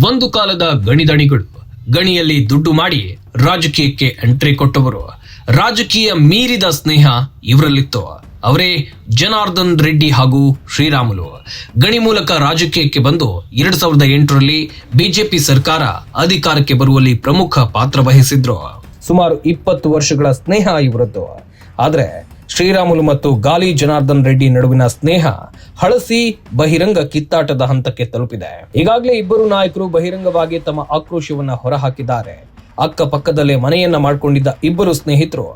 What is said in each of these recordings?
ಒಂದು ಕಾಲದ ಗಣಿದಣಿಗಳು ಗಣಿಯಲ್ಲಿ ದುಡ್ಡು ಮಾಡಿ ರಾಜಕೀಯಕ್ಕೆ ಎಂಟ್ರಿ ಕೊಟ್ಟವರು. ರಾಜಕೀಯ ಮೀರಿದ ಸ್ನೇಹ ಇವರಲ್ಲಿತ್ತು. ಅವರೇ ಜನಾರ್ದನ್ ರೆಡ್ಡಿ ಹಾಗೂ ಶ್ರೀರಾಮುಲು. ಗಣಿ ಮೂಲಕ ರಾಜಕೀಯಕ್ಕೆ ಬಂದು ಎರಡ್ ಸಾವಿರದ ಎಂಟರಲ್ಲಿ ಬಿಜೆಪಿ ಸರ್ಕಾರ ಅಧಿಕಾರಕ್ಕೆ ಬರುವಲ್ಲಿ ಪ್ರಮುಖ ಪಾತ್ರ ವಹಿಸಿದ್ರು. ಸುಮಾರು ಇಪ್ಪತ್ತು ವರ್ಷಗಳ ಸ್ನೇಹ ಇವರದ್ದು. ಆದ್ರೆ ಶ್ರೀರಾಮುಲು ಮತ್ತು ಗಾಲಿ ಜನಾರ್ದನ್ ರೆಡ್ಡಿ ನಡುವಿನ ಸ್ನೇಹ ಹಳಸಿ ಬಹಿರಂಗ ಕಿತ್ತಾಟದ ಹಂತಕ್ಕೆ ತಲುಪಿದೆ. ಈಗಾಗಲೇ ಇಬ್ಬರು ನಾಯಕರು ಬಹಿರಂಗವಾಗಿ ತಮ್ಮ ಆಕ್ರೋಶವನ್ನ ಹೊರಹಾಕಿದ್ದಾರೆ. ಅಕ್ಕಪಕ್ಕದಲ್ಲೇ ಮನೆಯನ್ನ ಮಾಡಿಕೊಂಡಿದ್ದ ಇಬ್ಬರು ಸ್ನೇಹಿತರು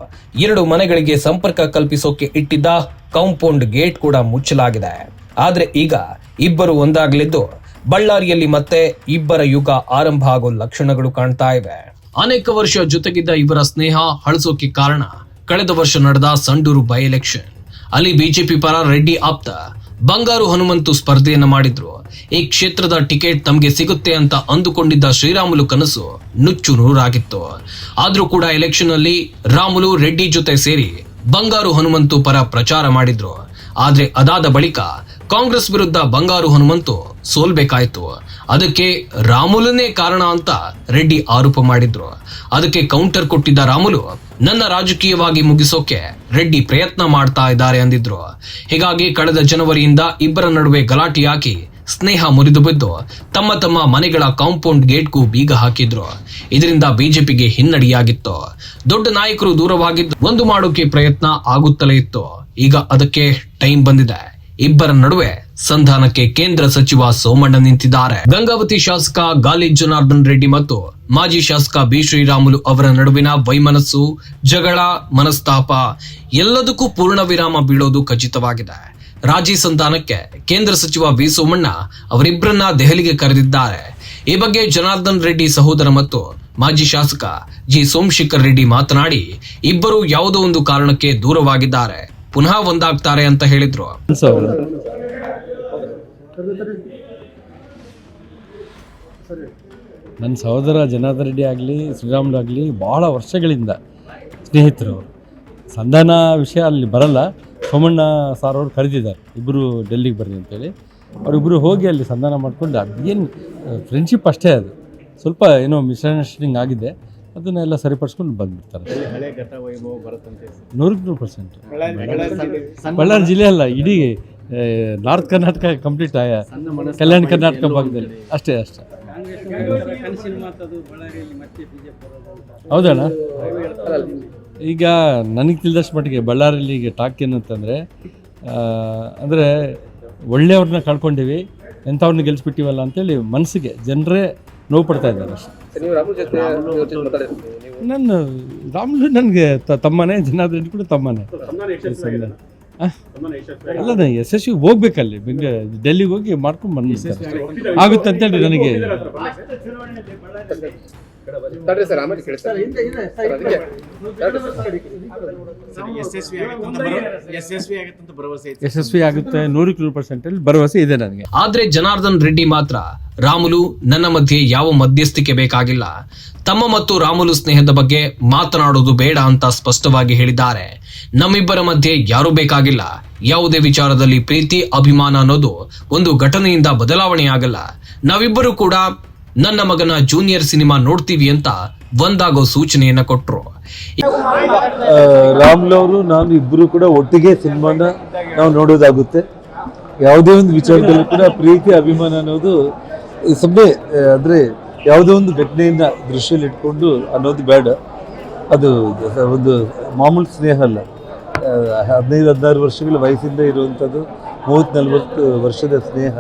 ಎರಡು ಮನೆಗಳಿಗೆ ಸಂಪರ್ಕ ಕಲ್ಪಿಸೋಕೆ ಇಟ್ಟಿದ್ದ ಕಾಂಪೌಂಡ್ ಗೇಟ್ ಕೂಡ ಮುಚ್ಚಲಾಗಿದೆ. ಆದ್ರೆ ಈಗ ಇಬ್ಬರು ಒಂದಾಗಲಿದ್ದು ಬಳ್ಳಾರಿಯಲ್ಲಿ ಮತ್ತೆ ಇಬ್ಬರ ಯುಗ ಆರಂಭ ಆಗೋ ಲಕ್ಷಣಗಳು ಕಾಣ್ತಾ ಇವೆ. ಅನೇಕ ವರ್ಷ ಜೊತೆಗಿದ್ದ ಇವರ ಸ್ನೇಹ ಹಳಸೋಕೆ ಕಾರಣ. ಕಳೆದ ವರ್ಷ ನಡೆದ ಸಂಡೂರು ಬೈ ಎಲೆಕ್ಷನ್ ಅಲ್ಲಿ ಬಿಜೆಪಿ ಪರ ರೆಡ್ಡಿ ಆಪ್ತ ಬಂಗಾರು ಹನುಮಂತು ಸ್ಪರ್ಧೆಯನ್ನ ಮಾಡಿದ್ರು. ಈ ಕ್ಷೇತ್ರದ ಟಿಕೆಟ್ ತಮಗೆ ಸಿಗುತ್ತೆ ಅಂತ ಅಂದುಕೊಂಡಿದ್ದ ಶ್ರೀರಾಮುಲು ಕನಸು ನುಚ್ಚು ನೂರಾಗಿತ್ತು ಆದ್ರೂ ಕೂಡ ಎಲೆಕ್ಷನ್ ಅಲ್ಲಿ ರಾಮುಲು, ರೆಡ್ಡಿ ಜೊತೆ ಸೇರಿ ಬಂಗಾರು ಹನುಮಂತು ಪರ ಪ್ರಚಾರ ಮಾಡಿದ್ರು. ಆದ್ರೆ ಅದಾದ ಬಳಿಕ ಕಾಂಗ್ರೆಸ್ ವಿರುದ್ಧ ಬಂಗಾರು ಹನುಮಂತು ಸೋಲ್ಬೇಕಾಯ್ತು. ಅದಕ್ಕೆ ರಾಮುಲನೇ ಕಾರಣ ಅಂತ ರೆಡ್ಡಿ ಆರೋಪ ಮಾಡಿದ್ರು. ಅದಕ್ಕೆ ಕೌಂಟರ್ ಕೊಟ್ಟಿದ್ದ ರಾಮುಲು ನನ್ನ ರಾಜಕೀಯವಾಗಿ ಮುಗಿಸೋಕೆ ರೆಡ್ಡಿ ಪ್ರಯತ್ನ ಮಾಡ್ತಾ ಇದ್ದಾರೆ ಅಂದಿದ್ರು. ಹೀಗಾಗಿ ಕಳೆದ ಜನವರಿಯಿಂದ ಇಬ್ಬರ ನಡುವೆ ಗಲಾಟೆಯಾಗಿ ಸ್ನೇಹ ಮುರಿದು ಬಿದ್ದು ತಮ್ಮ ತಮ್ಮ ಮನೆಗಳ ಕಾಂಪೌಂಡ್ ಗೇಟ್ಗೂ ಬೀಗ ಹಾಕಿದ್ರು. ಇದರಿಂದ ಬಿಜೆಪಿಗೆ ಹಿನ್ನಡೆಯಾಗಿತ್ತು. ದೊಡ್ಡ ನಾಯಕರು ದೂರವಾಗಿದ್ದು ಒಂದು ಮಾಡೋಕೆ ಪ್ರಯತ್ನ ಆಗುತ್ತಲೇ ಇತ್ತು. ಈಗ ಅದಕ್ಕೆ ಟೈಮ್ ಬಂದಿದೆ. ಇಬ್ಬರ ನಡುವೆ ಸಂಧಾನಕ್ಕೆ ಕೇಂದ್ರ ಸಚಿವ ಸೋಮಣ್ಣ ನಿಂತಿದ್ದಾರೆ. ಗಂಗಾವತಿ ಶಾಸಕ ಗಾಲಿ ಜನಾರ್ದನ್ ರೆಡ್ಡಿ ಮತ್ತು ಮಾಜಿ ಶಾಸಕ ಬಿ ಶ್ರೀರಾಮುಲು ಅವರ ನಡುವಿನ ವೈಮನಸ್ಸು, ಜಗಳ, ಮನಸ್ತಾಪ ಎಲ್ಲದಕ್ಕೂ ಪೂರ್ಣ ವಿರಾಮ ಬೀಳೋದು ಖಚಿತವಾಗಿದೆ. ರಾಜಿ ಸಂಧಾನಕ್ಕೆ ಕೇಂದ್ರ ಸಚಿವ ವಿ ಸೋಮಣ್ಣ ಅವರಿಬ್ಬರನ್ನ ದೆಹಲಿಗೆ ಕರೆದಿದ್ದಾರೆ. ಈ ಬಗ್ಗೆ ಜನಾರ್ದನ್ ರೆಡ್ಡಿ ಸಹೋದರ ಮತ್ತು ಮಾಜಿ ಶಾಸಕ ಜಿ ಸೋಮಶೇಖರ್ ರೆಡ್ಡಿ ಮಾತನಾಡಿ, ಇಬ್ಬರು ಯಾವುದೋ ಒಂದು ಕಾರಣಕ್ಕೆ ದೂರವಾಗಿದ್ದಾರೆ. ಪುನಃ ಒಂದಾಗ್ತಾರೆ ಅಂತ ಹೇಳಿದ್ರು. ನನ್ನ ಸಹೋದರ ಜನಾರ್ದನ್ ರೆಡ್ಡಿ ಆಗಲಿ, ಶ್ರೀರಾಮುಲು ಆಗಲಿ ಭಾಳ ವರ್ಷಗಳಿಂದ ಸ್ನೇಹಿತರು ಸಂಧಾನ ವಿಷಯ ಅಲ್ಲಿ ಬರಲ್ಲ, ಸೋಮಣ್ಣ ಸಾರ್ ಅವರು ಕರೆದಿದ್ದಾರೆ. ಇಬ್ಬರು ಡೆಲ್ಲಿಗೆ ಬರ್ರಿ ಅಂತೇಳಿ. ಅವರಿಬ್ಬರು ಹೋಗಿ ಅಲ್ಲಿ ಸಂಧಾನ ಮಾಡ್ಕೊಂಡು ಅದೇನು ಫ್ರೆಂಡ್ಶಿಪ್ ಅಷ್ಟೇ ಅದು. ಸ್ವಲ್ಪ ಏನೋ ಮಿಸ್ಅಂಡರ್ಸ್ಟ್ಯಾಂಡಿಂಗ್ ಆಗಿದೆ. ಅದನ್ನೆಲ್ಲ ಸರಿಪಡಿಸ್ಕೊಂಡು ಬಂದ್ಬಿಡ್ತಾರೆ. ನೂರಕ್ಕೆ ನೂರು ಪರ್ಸೆಂಟ್ ಬಳ್ಳಾರಿ ಜಿಲ್ಲೆ ಅಲ್ಲ, ಇಡೀ ನಾರ್ತ್ ಕರ್ನಾಟಕ ಕಂಪ್ಲೀಟ್ ಆಯ, ಕಲ್ಯಾಣ ಕರ್ನಾಟಕ ಭಾಗದಲ್ಲಿ. ಅಷ್ಟೇ ಅಷ್ಟೇ. ಕನಸಿನ ಮಾತದು ಬಳ್ಳಾರಿಯಲ್ಲಿ ಮತ್ತೆ ಬಿಜೆಪಿ ಹೌದಣ್ಣ? ಈಗ ನನಗೆ ತಿಳಿದಷ್ಟು ಮಟ್ಟಿಗೆ ಬಳ್ಳಾರಿಯಲ್ಲಿ ಈಗ ಟಾಕ್ ಏನಂತಂದರೆ ಅಂದರೆ ಒಳ್ಳೆಯವ್ರನ್ನ ಕಳ್ಕೊಂಡಿವಿ ಎಂಥವ್ರನ್ನ ಗೆಲ್ಲಿಸ್ಬಿಟ್ಟಿವಲ್ಲ ಅಂತೇಳಿ ಮನಸ್ಸಿಗೆ ಜನರೇ ನೋವು ಪಡ್ತಾ ಇದ್ದಾರೆ ಅಷ್ಟೇ. ನನ್ನ ರಾಮುಲು ನನಗೆ ತಮ್ಮನೇ ಜನಾರ್ದನ್ ರೆಡ್ಡಿ ಕೂಡ ತಮ್ಮನೇ. ಅಲ್ಲ ಎಸ್ ಯಶಸ್ವಿ ಹೋಗ್ಬೇಕಲ್ಲಿ ಬೆಂಗ ಡೆಲ್ಲಿಗೆ ಹೋಗಿ ಮಾಡ್ಕೊಂಡ್ ಬಂದ್ಬಿಡ್ತಾರೆ. ಆಗುತ್ತೆ ಅಂತೇಳಿ ನನಗೆ. ತಡ್ರಿ ಸರ್ ಆಮೇಲೆ ಕೇಳಿ ಸರ್ ಸರ್, ಅದಕ್ಕೆ ಯಶಸ್ವಿ ಆಗುತ್ತೆ ನೂರಕ್ಕೆ ನೂರು ಪರ್ಸೆಂಟಲ್ಲಿ ಭರವಸೆ ಇದೆ ನನಗೆ. ಆದ್ರೆ ಜನಾರ್ದನ್ ರೆಡ್ಡಿ ಮಾತ್ರ ರಾಮುಲು ನನ್ನ ಮಧ್ಯೆ ಯಾವ ಮಧ್ಯಸ್ಥಿಕೆ ಬೇಕಾಗಿಲ್ಲ. ತಮ್ಮ ಮತ್ತು ರಾಮುಲು ಸ್ನೇಹದ ಬಗ್ಗೆ ಮಾತನಾಡೋದು ಬೇಡ ಅಂತ ಸ್ಪಷ್ಟವಾಗಿ ಹೇಳಿದ್ದಾರೆ. ನಮ್ಮಿಬ್ಬರ ಮಧ್ಯೆ ಯಾರೂ ಬೇಕಾಗಿಲ್ಲ. ಯಾವುದೇ ವಿಚಾರದಲ್ಲಿ ಪ್ರೀತಿ, ಅಭಿಮಾನ ಅನ್ನೋದು ಒಂದು ಘಟನೆಯಿಂದ ಬದಲಾವಣೆ ಆಗಲ್ಲ ನಾವಿಬ್ಬರು ಕೂಡ ನನ್ನ ಮಗನ ಜೂನಿಯರ್ ಸಿನಿಮಾ ನೋಡ್ತೀವಿ ಅಂತ ಒಂದಾಗೋ ಸೂಚನೆಯನ್ನ ಕೊಟ್ರು. ರಾಮ್ಲು ಅವರು, ನಾನು ಇಬ್ಬರು ಕೂಡ ಒಟ್ಟಿಗೆ ಸಿನಿಮಾನ ನಾವು ನೋಡೋದಾಗುತ್ತೆ. ಯಾವುದೇ ಒಂದು ವಿಚಾರದಲ್ಲೂ ಕೂಡ ಪ್ರೀತಿ, ಅಭಿಮಾನ ಅನ್ನೋದು ಸುಮ್ಮನೆ ಅಂದರೆ ಯಾವುದೋ ಒಂದು ಘಟನೆಯಿಂದ ದೃಶ್ಯಲ್ಲಿ ಇಟ್ಕೊಂಡು ಅನ್ನೋದು ಬೇಡ. ಅದು ಒಂದು ಮಾಮೂಲು ಸ್ನೇಹ ಅಲ್ಲ. ಹದಿನೈದು, ಹದಿನಾರು ವರ್ಷಗಳ ವಯಸ್ಸಿಂದ ಇರುವಂಥದ್ದು, ಮೂವತ್ತು ನಲ್ವತ್ತು ವರ್ಷದ ಸ್ನೇಹ.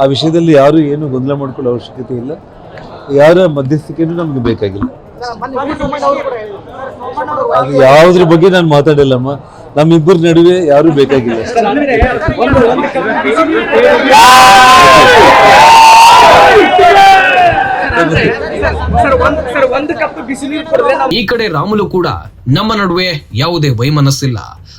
ಆ ವಿಷಯದಲ್ಲಿ ಯಾರು ಏನು ಗೊಂದಲ ಮಾಡ್ಕೊಳ್ಳೋ ಅವಶ್ಯಕತೆ ಇಲ್ಲ. ಯಾರ ಮಧ್ಯಸ್ಥಿಕೆನೂ ನಮಗೆ ಬೇಕಾಗಿಲ್ಲ. ಅದು ಯಾವುದ್ರ ಬಗ್ಗೆ ನಾನು ಮಾತಾಡಲ್ಲಮ್ಮ. ನಮ್ಮಿಬ್ಬರ ನಡುವೆ ಯಾರು ಬೇಕಾಗಿಲ್ಲ. ಈ ಕಡೆ ರಾಮುಲು ಕೂಡ ನಮ್ಮ ನಡುವೆ ಯಾವುದೇ ವೈಮನಸ್ಸಿಲ್ಲ.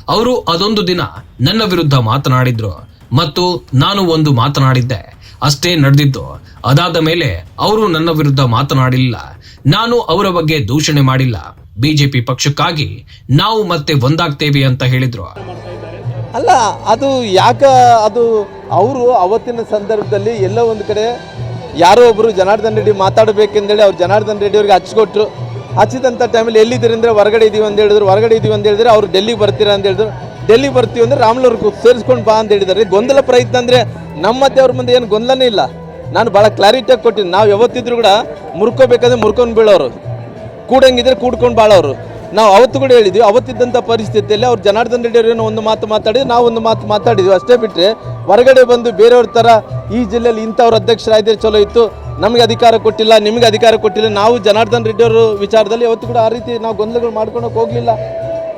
ಅವರು ಅದೊಂದು ದಿನ ನನ್ನ ವಿರುದ್ಧ ಮಾತನಾಡಿದ್ರು. ಮತ್ತು ನಾನು ಒಂದು ಮಾತನಾಡಿದ್ದೆ. ಅಷ್ಟೇ ನಡೆದಿದ್ದು. ಅದಾದ ಮೇಲೆ ಅವರು ನನ್ನ ವಿರುದ್ಧ ಮಾತನಾಡಿಲ್ಲ. ನಾನು ಅವರ ಬಗ್ಗೆ ದೂಷಣೆ ಮಾಡಿಲ್ಲ. ಬಿಜೆಪಿ ಪಕ್ಷಕ್ಕಾಗಿ ನಾವು ಮತ್ತೆ ಒಂದಾಗ್ತೇವೆ ಅಂತ ಹೇಳಿದ್ರು. ಅಲ್ಲ ಅದು ಯಾಕ ಅದು ಅವರು ಅವತ್ತಿನ ಸಂದರ್ಭದಲ್ಲಿ ಎಲ್ಲ ಒಂದು ಕಡೆ ಯಾರೋ ಒಬ್ಬರು ಜನಾರ್ದನ್ ರೆಡ್ಡಿ ಮಾತಾಡಬೇಕೆಂದೇಳಿ ಅವ್ರು ಜನಾರ್ದನ್ ರೆಡ್ಡಿ ಅವ್ರಿಗೆ ಹಚ್ಕೊಟ್ರು. ಹಚ್ಚಿದಂಥ ಟೈಮಲ್ಲಿ ಎಲ್ಲಿದ್ದೀರಿ ಅಂದರೆ ಹೊರಗಡೆ ಇದೀವಿ ಅಂತ ಹೇಳಿದ್ರು. ಹೊರಗಡೆ ಇದೀವಿ ಅಂತ ಹೇಳಿದ್ರೆ ಅವ್ರು ಡೆಲ್ಲಿಗೆ ಬರ್ತೀರಾ ಅಂತ ಹೇಳಿದ್ರು. ಡೆಲ್ಲಿ ಬರ್ತೀವಿ ಅಂದರೆ ರಾಮ್ಲವ್ರಿಗೆ ಸೇರಿಸ್ಕೊಂಡು ಬಾ ಅಂತ ಹೇಳಿದ್ದಾರೆ. ಗೊಂದಲ ಪ್ರಯತ್ನ ಅಂದರೆ ನಮ್ಮ ಮತ್ತೆ ಅವ್ರ ಮುಂದೆ ಏನು ಗೊಂದಲನೇ ಇಲ್ಲ. ನಾನು ಭಾಳ ಕ್ಲಾರಿಟಿಯಾಗಿ ಕೊಟ್ಟಿನಿ. ನಾವು ಯಾವತ್ತಿದ್ರು ಕೂಡ ಮುರ್ಕೋಬೇಕಂದ್ರೆ ಮುರ್ಕೊಂಡು ಬೀಳೋರು. ಕೂಡಂಗಿದ್ರೆ ಕೂಡ್ಕೊಂಡು ಬಾಳೋರು. ನಾವು ಅವತ್ತು ಕೂಡ ಹೇಳಿದ್ವಿ ಅವತ್ತಿದ್ದಂಥ ಪರಿಸ್ಥಿತಿಯಲ್ಲಿ ಅವ್ರು ಜನಾರ್ದನ್ ರೆಡ್ಡಿ ಅವರೇನೋ ಒಂದು ಮಾತು ಮಾತಾಡಿದ್ರು ನಾವು ಒಂದು ಮಾತು ಮಾತಾಡಿದ್ವಿ. ಅಷ್ಟೇ ಬಿಟ್ಟರೆ ಹೊರಗಡೆ ಬಂದು ಬೇರೆಯವ್ರ ಥರ ಈ ಜಿಲ್ಲೆಯಲ್ಲಿ ಇಂಥವ್ರ ಅಧ್ಯಕ್ಷರಾಗಿದ್ರೆ ಚಲೋ ಇತ್ತು. ನಮಗೆ ಅಧಿಕಾರ ಕೊಟ್ಟಿಲ್ಲ, ನಿಮಗೆ ಅಧಿಕಾರ ಕೊಟ್ಟಿಲ್ಲ, ನಾವು ಜನಾರ್ದನ್ ರೆಡ್ಡಿ ಅವರು ವಿಚಾರದಲ್ಲಿ ಅವತ್ತು ಕೂಡ ಆ ರೀತಿ ನಾವು ಗೊಂದಲಗಳು ಮಾಡ್ಕೊಳಕ್ಕೆ ಹೋಗಲಿಲ್ಲ.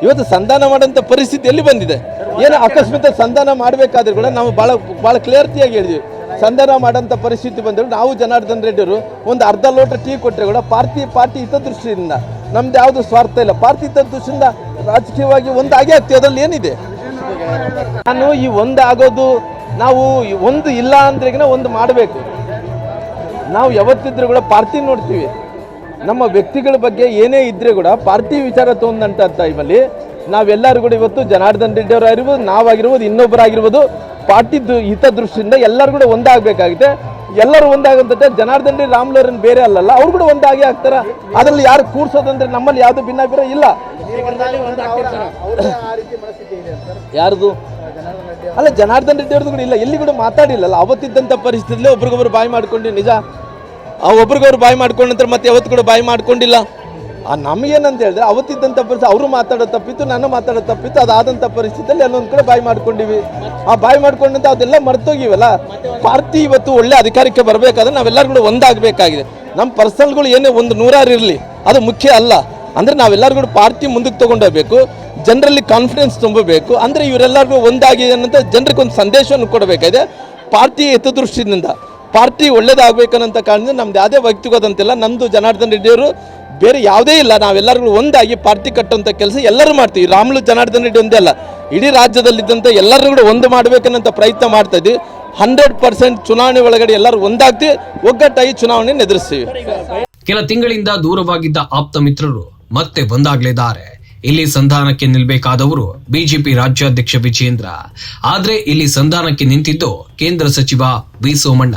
ಇವತ್ತು ಸಂಧಾನ ಮಾಡೋಂಥ ಪರಿಸ್ಥಿತಿ ಎಲ್ಲಿ ಬಂದಿದೆ? ಏನು ಅಕಸ್ಮಾತ್ ಸಂಧಾನ ಮಾಡಬೇಕಾದ್ರೆ ಕೂಡ ನಾವು ಭಾಳ ಭಾಳ ಕ್ಲಿಯರ್ತಿಯಾಗಿ ಹೇಳಿದ್ವಿ. ಸಂಧಾನ ಮಾಡೋಂಥ ಪರಿಸ್ಥಿತಿ ಬಂದರೂ ನಾವು ಜನಾರ್ದನ್ ರೆಡ್ಡಿಯವರು ಒಂದು ಅರ್ಧ ಲೋಟ ಟೀ ಕೊಟ್ಟರೆ ಕೂಡ ಪಾರ್ಟಿ ಪಾರ್ಟಿ ಹಿತದೃಷ್ಟಿಯಿಂದ ನಮ್ದು ಯಾವುದು ಸ್ವಾರ್ಥ ಇಲ್ಲ. ಪಾರ್ಟಿ ಹಿತದೃಷ್ಟಿಯಿಂದ ರಾಜಕೀಯವಾಗಿ ಒಂದು ಆಗೇ ಆಗ್ತೀವಿ ಅದರಲ್ಲಿ ಏನಿದೆ? ನಾನು ಈ ಒಂದಾಗೋದು ನಾವು ಒಂದು ಇಲ್ಲ ಅಂದ್ರೆಗಿನ ಒಂದು ಮಾಡಬೇಕು. ನಾವು ಯಾವತ್ತಿದ್ರೂ ಕೂಡ ಪಾರ್ಟಿ ನೋಡ್ತೀವಿ. ನಮ್ಮ ವ್ಯಕ್ತಿಗಳ ಬಗ್ಗೆ ಏನೇ ಇದ್ರೆ ಕೂಡ ಪಾರ್ಟಿ ವಿಚಾರ ತೊಗೊಂಡಂತ ಟೈಮಲ್ಲಿ ನಾವೆಲ್ಲರೂ ಕೂಡ ಇವತ್ತು ಜನಾರ್ದನ್ ರೆಡ್ಡಿ ಅವರಾಗಿರ್ಬೋದು, ನಾವಾಗಿರ್ಬೋದು, ಇನ್ನೊಬ್ಬರಾಗಿರ್ಬೋದು ಪಾರ್ಟಿದ್ದು ಹಿತದೃಷ್ಟಿಯಿಂದ ಎಲ್ಲರೂ ಕೂಡ ಒಂದಾಗಬೇಕಾಗಿದೆ ಎಲ್ಲರೂ ಒಂದಾಗಂತ ಜನಾರ್ದನ್ ರಾಮ್ಲೋರನ್ ಬೇರೆ ಅಲ್ಲಲ್ಲ, ಅವ್ರು ಕೂಡ ಒಂದಾಗಿ ಆಗ್ತಾರ. ಅದ್ರಲ್ಲಿ ಯಾರು ಕೂರ್ಸೋದಂದ್ರೆ ನಮ್ಮಲ್ಲಿ ಯಾವುದು ಭಿನ್ನಾಭಿಪ್ರಾಯ ಇಲ್ಲ. ಯಾರ್ದು? ಅಲ್ಲ, ಜನಾರ್ದನ್ ರೆಡ್ಡಿ ಅವ್ರದ್ದು ಕೂಡ ಇಲ್ಲ. ಎಲ್ಲಿ ಕೂಡ ಮಾತಾಡಿಲ್ಲಲ್ಲ. ಅವತ್ತಿದ್ದಂಥ ಪರಿಸ್ಥಿತಿಯಲ್ಲಿ ಒಬ್ರಿಗೊಬ್ರು ಬಾಯಿ ಮಾಡ್ಕೊಂಡು, ನಿಜ? ಆ ಒಬ್ರಿಗೊಬ್ರು ಬಾಯಿ ಮಾಡ್ಕೊಂಡ ನಂತರ ಮತ್ತೆ ಯಾವತ್ತು ಕೂಡ ಬಾಯಿ ಮಾಡ್ಕೊಂಡಿಲ್ಲ. ನಮಗೇನಂತ ಹೇಳಿದ್ರೆ ಅವತ್ತಿದ್ದಂಥ ಪರಿಸ್ಥಿತಿ, ಅವರು ಮಾತಾಡೋ ತಪ್ಪಿತ್ತು, ನಾನು ಮಾತಾಡೋ ತಪ್ಪಿತ್ತು ಅದಾದಂಥ ಪರಿಸ್ಥಿತಿಯಲ್ಲಿ ಅಲ್ಲೊಂದು ಕಡೆ ಬಾಯಿ ಮಾಡ್ಕೊಂಡಿವಿ. ಆ ಬಾಯಿ ಮಾಡ್ಕೊಂಡಂತ ಅದೆಲ್ಲ ಮರ್ತೋಗಿವಲ್ಲ? ಪಾರ್ಟಿ ಇವತ್ತು ಒಳ್ಳೆ ಅಧಿಕಾರಕ್ಕೆ ಬರಬೇಕಾದ್ರೆ ನಾವೆಲ್ಲರೂ ಕೂಡ ಒಂದಾಗಬೇಕಾಗಿದೆ. ನಮ್ಮ ಪರ್ಸನ್ಗಳು ಏನೇ ಒಂದು ನೂರಾರು ಇರಲಿ, ಅದು ಮುಖ್ಯ ಅಲ್ಲ. ಅಂದರೆ ನಾವೆಲ್ಲರೂ ಕೂಡ ಪಾರ್ಟಿ ಮುಂದಕ್ಕೆ ತೊಗೊಂಡೋಗ್ಬೇಕು, ಜನರಲ್ಲಿ ಕಾನ್ಫಿಡೆನ್ಸ್ ತುಂಬಬೇಕು, ಅಂದರೆ ಇವರೆಲ್ಲರಿಗೂ ಒಂದಾಗಿದೆ ಅನ್ನೋಂಥ ಜನರಿಗೆ ಒಂದು ಸಂದೇಶವನ್ನು ಕೊಡಬೇಕಾಗಿದೆ. ಪಾರ್ಟಿ ಹಿತದೃಷ್ಟಿಯಿಂದ, ಪಾರ್ಟಿ ಒಳ್ಳೇದಾಗಬೇಕನ್ನಂಥ ಕಾರಣದಿಂದ ನಮ್ದು ಯಾವುದೇ ವ್ಯಕ್ತಿಗತಂತಿಲ್ಲ ನಮ್ಮದು ಜನಾರ್ದನ್ ರೆಡ್ಡಿಯವರು ಬೇರೆ ಯಾವುದೇ ಇಲ್ಲ. ನಾವೆಲ್ಲರಿಗೂ ಒಂದಾಗಿ ಪಾರ್ಟಿ ಕಟ್ಟುವಂಥ ಕೆಲಸ ಎಲ್ಲರೂ ಮಾಡ್ತೀವಿ. ರಾಮಲು ಜನಾರ್ದನ ರೆಡ್ಡಿ ಒಂದೇ ಅಲ್ಲ. ಇಡೀ ರಾಜ್ಯದಲ್ಲಿದ್ದಂಥ ಎಲ್ಲರೂ ಕೂಡ ಒಂದು ಮಾಡಬೇಕನ್ನಂಥ ಪ್ರಯತ್ನ ಮಾಡ್ತಾ ಇದ್ವಿ. ಹಂಡ್ರೆಡ್ ಪರ್ಸೆಂಟ್ ಚುನಾವಣೆ ಒಳಗಡೆ ಎಲ್ಲರೂ ಒಂದಾಗ್ತಿ ಒಗ್ಗಟ್ಟಾಗಿ ಚುನಾವಣೆ ಎದುರಿಸ್ತೀವಿ. ಕೆಲ ತಿಂಗಳಿಂದ ದೂರವಾಗಿದ್ದ ಆಪ್ತ ಮಿತ್ರರು ಮತ್ತೆ ಒಂದಾಗಲಿದ್ದಾರೆ ಇಲ್ಲಿ ಸಂಧಾನಕ್ಕೆ ನಿಲ್ಬೇಕಾದವರು ಬಿಜೆಪಿ ರಾಜ್ಯಾಧ್ಯಕ್ಷ ವಿಜೇಂದ್ರ ಆದ್ರೆ ಇಲ್ಲಿ ಸಂಧಾನಕ್ಕೆ ನಿಂತಿದ್ದು ಕೇಂದ್ರ ಸಚಿವ ವಿ ಸೋಮಣ್ಣ.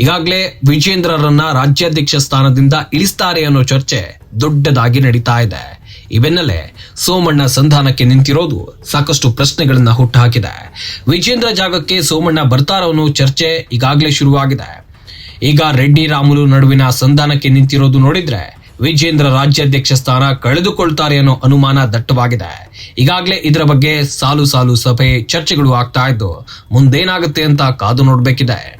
ಈಗಾಗಲೇ ವಿಜೇಂದ್ರರನ್ನ ರಾಜ್ಯಾಧ್ಯಕ್ಷ ಸ್ಥಾನದಿಂದ ಇಳಿಸ್ತಾರೆ ಅನ್ನೋ ಚರ್ಚೆ ದೊಡ್ಡದಾಗಿ ನಡೀತಾ ಇದೆ. ಈ ಬೆನ್ನಲ್ಲೇ ಸೋಮಣ್ಣ ಸಂಧಾನಕ್ಕೆ ನಿಂತಿರೋದು ಸಾಕಷ್ಟು ಪ್ರಶ್ನೆಗಳನ್ನ ಹುಟ್ಟುಹಾಕಿದೆ. ವಿಜೇಂದ್ರ ಜಾಗಕ್ಕೆ ಸೋಮಣ್ಣ ಬರ್ತಾರೋ ಚರ್ಚೆ ಈಗಾಗಲೇ ಶುರುವಾಗಿದೆ. ಈಗ ರೆಡ್ಡಿ ರಾಮುಲು ನಡುವಿನ ಸಂಧಾನಕ್ಕೆ ನಿಂತಿರೋದು ನೋಡಿದ್ರೆ ವಿಜೇಂದ್ರ ರಾಜ್ಯಾಧ್ಯಕ್ಷ ಸ್ಥಾನ ಕಳೆದುಕೊಳ್ತಾರೆ ಅನ್ನೋ ಅನುಮಾನ ದಟ್ಟವಾಗಿದೆ. ಈಗಾಗಲೇ ಇದರ ಬಗ್ಗೆ ಸಾಲು ಸಾಲು ಸಭೆ ಚರ್ಚೆಗಳು ಆಗ್ತಾ ಇದ್ದು ಮುಂದೇನಾಗುತ್ತೆ ಅಂತ ಕಾದು ನೋಡಬೇಕಿದೆ.